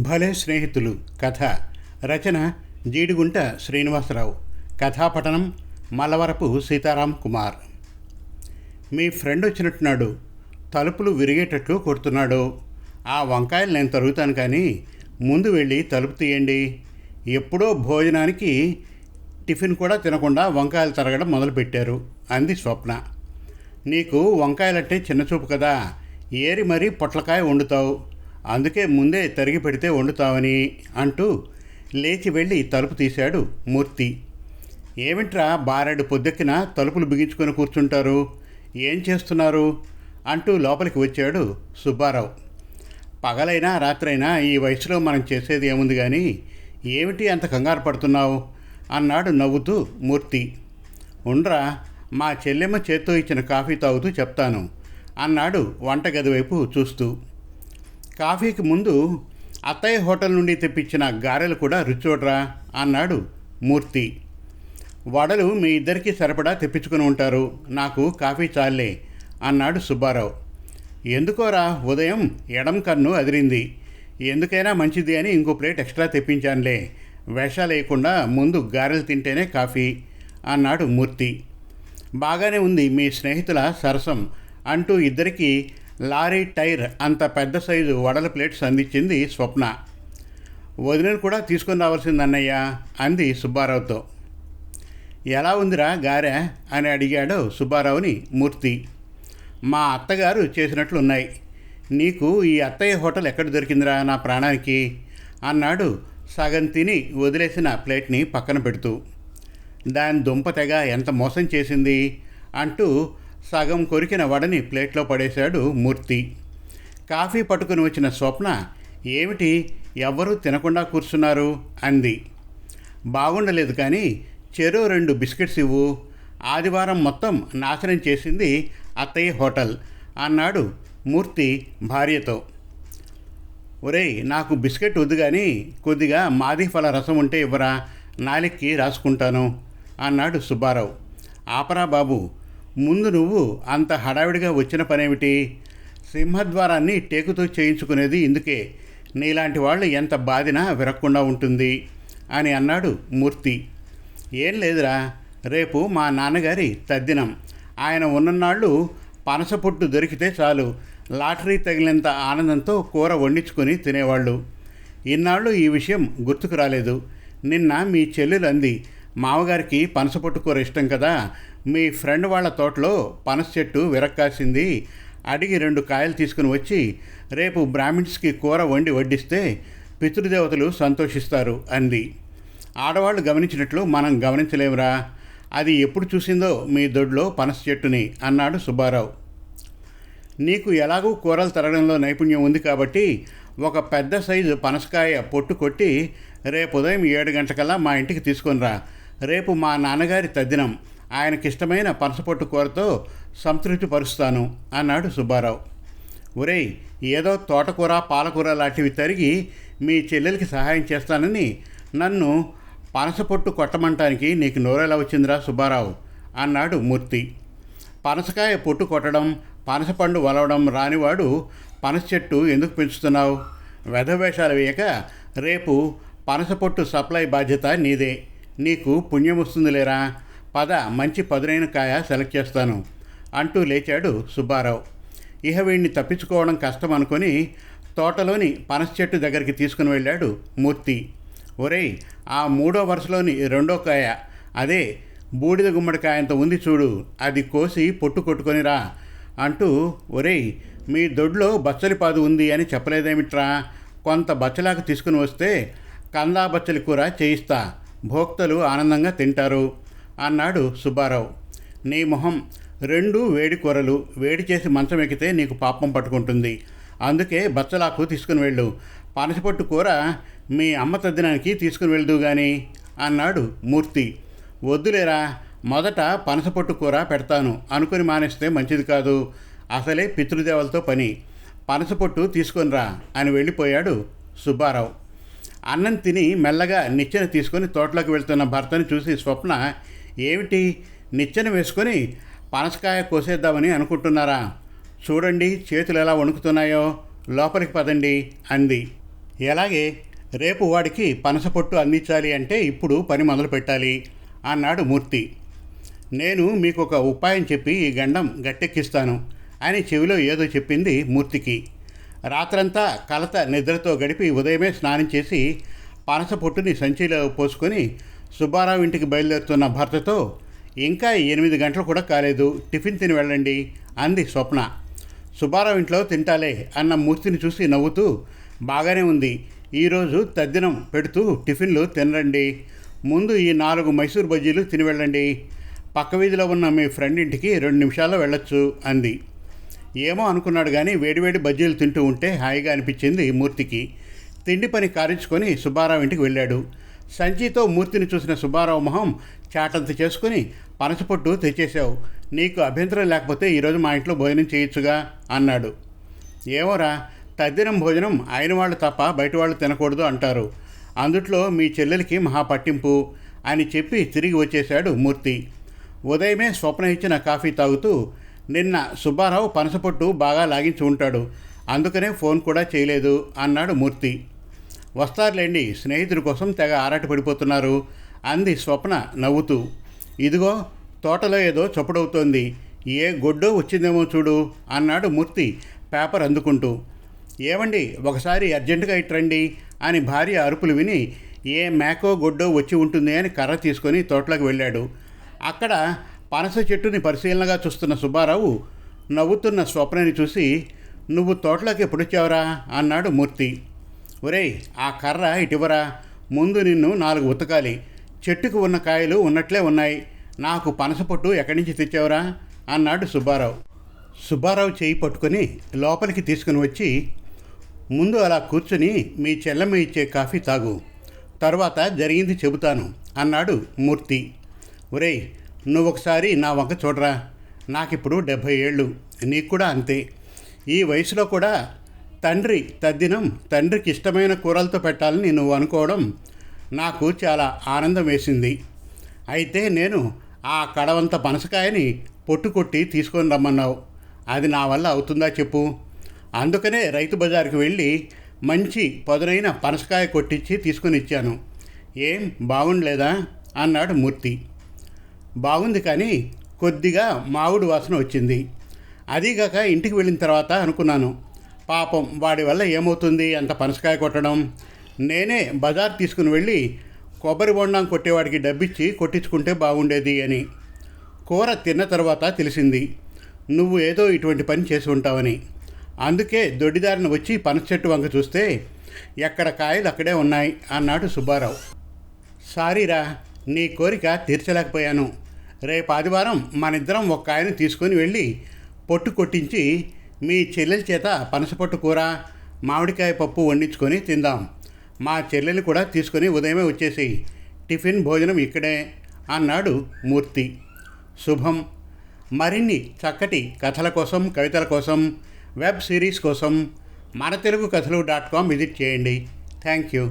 భలే స్నేహితులు. కథ. రచన జీడిగుంట శ్రీనివాసరావు. కథాపఠనం మలవరపు సీతారాం కుమార్. మీ ఫ్రెండ్ వచ్చినట్టున్నాడు. తలుపులు విరిగేటట్లు కొడుతున్నాడు. ఆ వంకాయలు నేను తరుగుతాను కానీ ముందు వెళ్ళి తలుపు తీయండి. ఎప్పుడో భోజనానికి టిఫిన్ కూడా తినకుండా వంకాయలు తరగడం మొదలుపెట్టారు. అంది స్వప్న. నీకు వంకాయలంటే చిన్నచూపు కదా. ఏరి మరీ పొట్లకాయ వండుతావు. అందుకే ముందే తరిగి పెడితే వండుతామని అంటూ లేచి వెళ్ళి తలుపు తీశాడు మూర్తి. ఏమిట్రా బారెడు పొద్దెక్కిన తలుపులు బిగించుకొని కూర్చుంటారు? ఏం చేస్తున్నారు? అంటూ లోపలికి వచ్చాడు సుబ్బారావు. పగలైనా రాత్రైనా ఈ వయసులో మనం చేసేది ఏముంది కానీ ఏమిటి అంత కంగారు పడుతున్నావు? అన్నాడు నవ్వుతూ మూర్తి. ఉండ్రా మా చెల్లెమ్మ చేత్తో ఇచ్చిన కాఫీ తాగుతూ చెప్తాను అన్నాడు వంటగది వైపు చూస్తూ. కాఫీకి ముందు అత్తయ్య హోటల్ నుండి తెప్పించిన గారెలు కూడా రుచోడ్రా అన్నాడు మూర్తి. వడలు మీ ఇద్దరికీ సరిపడా తెప్పించుకుని ఉంటారు. నాకు కాఫీ చాలే అన్నాడు సుబ్బారావు. ఎందుకోరా ఉదయం ఎడం కన్ను అదిరింది. ఎందుకైనా మంచిది అని ఇంకో ప్లేట్ ఎక్స్ట్రా తెప్పించానులే. వేషాలు వేయకుండా ముందు గారెలు తింటేనే కాఫీ అన్నాడు మూర్తి. బాగానే ఉంది మీ స్నేహితుల సరసం అంటూ ఇద్దరికీ లారీ టైర్ అంత పెద్ద సైజు వడల ప్లేట్స్ అందించింది స్వప్న. వదినను కూడా తీసుకొని రావాల్సింది అన్నయ్య అంది సుబ్బారావుతో. ఎలా ఉందిరా గారె? అని అడిగాడు సుబ్బారావుని మూర్తి. మా అత్తగారు చేసినట్లున్నాయి. నీకు ఈ అత్తయ్య హోటల్ ఎక్కడ దొరికిందిరా నా ప్రాణానికి? అన్నాడు సగం తిని వదిలేసిన ప్లేట్ని పక్కన పెడుతూ. దాని దుంప తెగ ఎంత మోసం చేసింది? అంటూ సగం కొరికిన వడని ప్లేట్లో పడేశాడు మూర్తి. కాఫీ పట్టుకుని వచ్చిన స్వప్న ఏమిటి? ఎవ్వరూ తినకుండా కూర్చున్నారు? అంది. బాగుండలేదు కానీ చెరో రెండు బిస్కెట్స్ ఇవ్వు. ఆదివారం మొత్తం నాశనం చేసింది అత్తయ్య హోటల్ అన్నాడు మూర్తి భార్యతో. ఒరేయ్ నాకు బిస్కెట్ వద్దు కానీ కొద్దిగా మాది ఫల రసం ఉంటే ఇవ్వరా? నాలిక్కి రాసుకుంటాను అన్నాడు సుబ్బారావు. ఆపరా బాబు ముందు నువ్వు అంత హడావిడిగా వచ్చిన పనేమిటి? సింహద్వారాన్ని టేకుతో చేయించుకునేది ఇందుకే. నీలాంటి వాళ్ళు ఎంత బాధినా విరక్కుండా ఉంటుంది అని అన్నాడు మూర్తి. ఏం లేదురా రేపు మా నాన్నగారి తద్దినం. ఆయన ఉన్ననాళ్ళు పనస పొట్టు దొరికితే చాలు. లాటరీ తగిలినంత ఆనందంతో కూర వండించుకొని తినేవాళ్ళు. ఇన్నాళ్ళు ఈ విషయం గుర్తుకు రాలేదు. నిన్న మీ చెల్లెలు అంది మామగారికి పనస పొట్టు కూర ఇష్టం కదా. మీ ఫ్రెండ్ వాళ్ళ తోటలో పనస చెట్టు విరక్కాసింది. అడిగి రెండు కాయలు తీసుకుని వచ్చి రేపు బ్రాహ్మిన్స్కి కూర వండి వడ్డిస్తే పితృదేవతలు సంతోషిస్తారు అంది. ఆడవాళ్ళు గమనించినట్లు మనం గమనించలేమురా. అది ఎప్పుడు చూసిందో మీ దొడ్లో పనస చెట్టుని అన్నాడు సుబ్బారావు. నీకు ఎలాగూ కూరలు తరగడంలో నైపుణ్యం ఉంది కాబట్టి ఒక పెద్ద సైజు పనసకాయ పొట్టు కొట్టి రేపు ఉదయం ఏడు గంటకల్లా మా ఇంటికి తీసుకొనిరా. రేపు మా నాన్నగారి తద్దినం. ఆయనకిష్టమైన పనసపొట్టు కూరతో సంతృప్తి పరుస్తాను అన్నాడు సుబ్బారావు. ఒరేయ్ ఏదో తోటకూర పాలకూర లాంటివి తరిగి మీ చెల్లెలకి సహాయం చేస్తానని నన్ను పనసపొట్టు కొట్టమంటానికి నీకు నోరెలా వచ్చిందిరా సుబ్బారావు? అన్నాడు మూర్తి. పనసకాయ పొట్టు కొట్టడం పనసపండు వలవడం రానివాడు పనస చెట్టు ఎందుకు పెంచుతున్నావు? వెధవేషాలు వేయక రేపు పనస పొట్టు సప్లై బాధ్యత నీదే. నీకు పుణ్యం వస్తుంది లేరా? పద మంచి పదునైన కాయ సెలెక్ట్ చేస్తాను అంటూ లేచాడు సుబ్బారావు. ఇహ వీడిని తప్పించుకోవడం కష్టం అనుకొని తోటలోని పనస చెట్టు దగ్గరికి తీసుకుని వెళ్ళాడు మూర్తి. ఒరేయ్ ఆ మూడో వరుసలోని రెండో కాయ అదే బూడిద గుమ్మడికాయంత ఉంది చూడు అది కోసి పొట్టు కొట్టుకొనిరా అంటూ ఒరేయ్ మీ దొడ్లో బచ్చలిపాదు ఉంది అని చెప్పలేదేమిట్రా? కొంత బచ్చలాకు తీసుకుని వస్తే కందా బచ్చలి కూర చేయిస్తా భోక్తలు ఆనందంగా తింటారు. అన్నాడు సుబ్బారావు. నీ మొహం రెండు వేడి కూరలు వేడి చేసి మంచం ఎక్కితే నీకు పాపం పట్టుకుంటుంది. అందుకే బచ్చలాకు తీసుకుని వెళ్ళు. పనసపొట్టు కూర మీ అమ్మ తద్దినానికి తీసుకుని వెళ్దు గాని అన్నాడు మూర్తి. వద్దులేరా మొదట పనసపొట్టు కూర పెడతాను. అనుకుని మానేస్తే మంచిది కాదు. అసలే పితృదేవలతో పని. పనసపొట్టు తీసుకొనిరా అని వెళ్ళిపోయాడు సుబ్బారావు. అన్నం తిని మెల్లగా నిచ్చెన తీసుకొని తోటలోకి వెళ్తున్న భర్తను చూసి స్వప్న ఏమిటి? నిచ్చెన వేసుకొని పనసకాయ కోసేద్దామని అనుకుంటున్నారా? చూడండి చేతులు ఎలా వణుకుతున్నాయో. లోపలికి పదండి అంది. ఎలాగే? రేపు వాడికి పనసపొట్టు అందించాలి అంటే ఇప్పుడు పని మొదలు పెట్టాలి అన్నాడు మూర్తి. నేను మీకు ఒక ఉపాయం చెప్పి ఈ గండం గట్టెక్కిస్తాను అని చెవిలో ఏదో చెప్పింది మూర్తికి. రాత్రంతా కలత నిద్రతో గడిపి ఉదయమే స్నానం చేసి పనస పొట్టుని సంచిలో పోసుకొని సుబ్బారావు ఇంటికి బయలుదేరుతున్న భర్తతో ఇంకా ఎనిమిది గంటలు కూడా కాలేదు టిఫిన్ తిని వెళ్ళండి అంది స్వప్న. సుబ్బారావు ఇంట్లో తింటాలే అన్న మూర్తిని చూసి నవ్వుతూ బాగానే ఉంది ఈరోజు తద్దినం పెడుతూ టిఫిన్లు తినరండి ముందు ఈ నాలుగు మైసూర్ బజ్జీలు తిని వెళ్ళండి పక్క వీధిలో ఉన్న మీ ఫ్రెండ్ ఇంటికి రెండు నిమిషాల్లో వెళ్ళొచ్చు అంది. ఏమో అనుకున్నాడు కానీ వేడివేడి బజ్జీలు తింటూ ఉంటే హాయిగా అనిపించింది మూర్తికి. తిండి పని కారించుకొని సుబ్బారావు ఇంటికి వెళ్ళాడు. సంచితో మూర్తిని చూసిన సుబ్బారావు మొహం చాటంత చేసుకుని పనసపొట్టు తెచ్చేశావు. నీకు అభ్యంతరం లేకపోతే ఈరోజు మా ఇంట్లో భోజనం చేయొచ్చుగా అన్నాడు. ఏమోరా తద్దినం భోజనం అయిన వాళ్ళు తప్ప బయట వాళ్ళు తినకూడదు అంటారు. అందుట్లో మీ చెల్లెలకి మహా పట్టింపు అని చెప్పి తిరిగి వచ్చేశాడు మూర్తి. ఉదయమే స్వప్న ఇచ్చిన కాఫీ తాగుతూ నిన్న సుబ్బారావు పనసపొట్టు బాగా లాగించి ఉంటాడు. అందుకనే ఫోన్ కూడా చేయలేదు అన్నాడు మూర్తి. వస్తారులేండి స్నేహితుడి కోసం తెగ ఆరాట పడిపోతున్నారు అంది స్వప్న నవ్వుతూ. ఇదిగో తోటలో ఏదో చప్పుడవుతోంది. ఏ గొడ్డో వచ్చిందేమో చూడు అన్నాడు మూర్తి పేపర్ అందుకుంటూ. ఏమండి ఒకసారి అర్జెంటుగా ఇట్రండి అని భార్య అరుపులు విని ఏ మేకో గొడ్డో వచ్చి ఉంటుంది అని కర్ర తీసుకొని తోటలోకి వెళ్ళాడు. అక్కడ పనస చెట్టుని పరిశీలనగా చూస్తున్న సుబ్బారావు నవ్వుతున్న స్వప్నని చూసి నువ్వు తోటలోకి ఎప్పుడొచ్చావురా అన్నాడు మూర్తి. ఒరేయ్ ఆ కర్ర ఇటివరా? ముందు నిన్ను నాలుగు ఉతకాలి. చెట్టుకు ఉన్న కాయలు ఉన్నట్లే ఉన్నాయి. నాకు పనస పొట్టు ఎక్కడి నుంచి తెచ్చావురా? అన్నాడు సుబ్బారావు. సుబ్బారావు చేయి పట్టుకొని లోపలికి తీసుకుని వచ్చి ముందు అలా కూర్చుని మీ చెల్లమ్మ ఇచ్చే కాఫీ తాగు. తర్వాత జరిగింది చెబుతాను అన్నాడు మూర్తి. ఒరేయ్ నువ్వు ఒకసారి నా వంక చూడరా? నాకిప్పుడు డెబ్భై ఏళ్ళు. నీకు కూడా అంతే. ఈ వయసులో కూడా తండ్రి తద్దినం తండ్రికి ఇష్టమైన కూరలతో పెట్టాలని నువ్వు అనుకోవడం నాకు చాలా ఆనందం వేసింది అయితే నేను ఆ కడవంత పనసకాయని పొట్టు కొట్టి తీసుకొని రమ్మన్నావు. అది నా వల్ల అవుతుందా చెప్పు. అందుకనే రైతు బజార్కి వెళ్ళి మంచి పదునైన పనసకాయ కొట్టించి తీసుకొని ఇచ్చాను ఏం బాగుండలేదా? అన్నాడు మూర్తి. బాగుంది కానీ కొద్దిగా మామిడి వాసన వచ్చింది. అదీగాక ఇంటికి వెళ్ళిన తర్వాత అనుకున్నాను పాపం వాడి వల్ల ఏమవుతుంది అంత పనసకాయ కొట్టడం. నేనే బజార్ తీసుకుని వెళ్ళి కొబ్బరి బొండం కొట్టేవాడికి డబ్బిచ్చి కొట్టించుకుంటే బాగుండేది అని. కూర తిన్న తర్వాత తెలిసింది నువ్వు ఏదో ఇటువంటి పని చేసి ఉంటావని. అందుకే దొడ్డిదారిన వచ్చి పనస చెట్టు వంక చూస్తే ఎక్కడ కాయలు అక్కడే ఉన్నాయి అన్నాడు సుబ్బారావు. సారీరా నీ కోరిక తీర్చలేకపోయాను. రేపు ఆదివారం మనిద్దరం ఒక ఆయన తీసుకొని వెళ్ళి పొట్టు కొట్టించి మీ చెల్లెల చేత పనసపొట్టు కూర మామిడికాయ పప్పు వండించుకొని తిందాం. మా చెల్లెలు కూడా తీసుకొని ఉదయమే వచ్చేసి టిఫిన్ భోజనం ఇక్కడే అన్నాడు మూర్తి. శుభం. మరిన్ని చక్కటి కథల కోసం కవితల కోసం వెబ్ సిరీస్ కోసం మన Telugu Kathalu dot com visit చేయండి. Thank you.